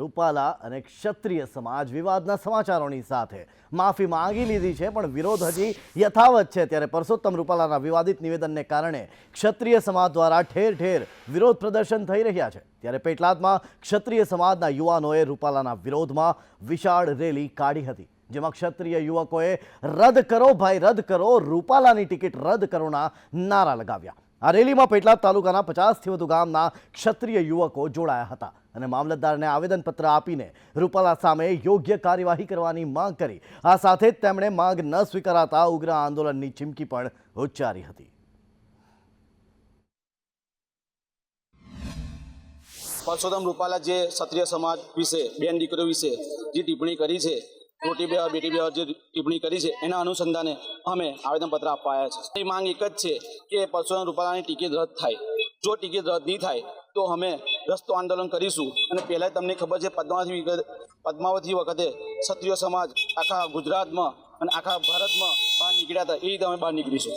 રૂપાલા અને ક્ષત્રિય સમાજ વિવાદના સમાચારોની સાથે માફી માંગી લીધી છે, પણ વિરોધ હજી યથાવત છે. ત્યારે પરસોત્તમ રૂપાલાના વિવાદિત નિવેદનને કારણે ક્ષત્રિય સમાજ દ્વારા ઠેર ઠેર વિરોધ પ્રદર્શન થઈ રહ્યા છે. ત્યારે પેટલાદમાં ક્ષત્રિય સમાજના યુવાનોએ રૂપાલાના વિરોધમાં વિશાળ રેલી કાઢી હતી, જેમાં ક્ષત્રિય યુવકોએ, રદ કરો ભાઈ, રદ કરો. રૂપાલાની ટિકિટ રદ કરોના નારા લગાવ્યા. આ રેલીમાં પેટલાદ તાલુકાના પચાસથી વધુ ગામના ક્ષત્રિય યુવકો જોડાયા હતા અને મામલતદારને આવેદનપત્ર આપીને રૂપાલા સામે યોગ્ય કાર્યવાહી કરવાની માંગ કરી. આ સાથે જ તેમણે માંગ ન સ્વીકારાતા ઉગ્ર આંદોલનની ચીમકી પણ ઉચ્ચારી હતી. પરસોત્તમ રૂપાલા જે ક્ષત્રિય સમાજ વિશે, બેન દીકરીઓ વિશે જે ટિપ્પણી કરી છે રોટી બે, બેટી બે જે ટિપ્પણી કરી છે, એના અનુસંધાને અમે આવેદનપત્ર આપવા છે. એ માંગ એક જ છે કે પરસોત્તમ રૂપાલાની ટિકિટ રદ થાય. જો ટિકિટ રદ નહીં થાય, તો અમે રસ્તો આંદોલન કરીશું. અને પહેલાં તમને ખબર છે, પદ્માવતી પદ્માવતી વખતે ક્ષત્રિય સમાજ આખા ગુજરાતમાં અને આખા ભારતમાં બહાર નીકળ્યા હતા. એ રીતે અમે બહાર નીકળીશું.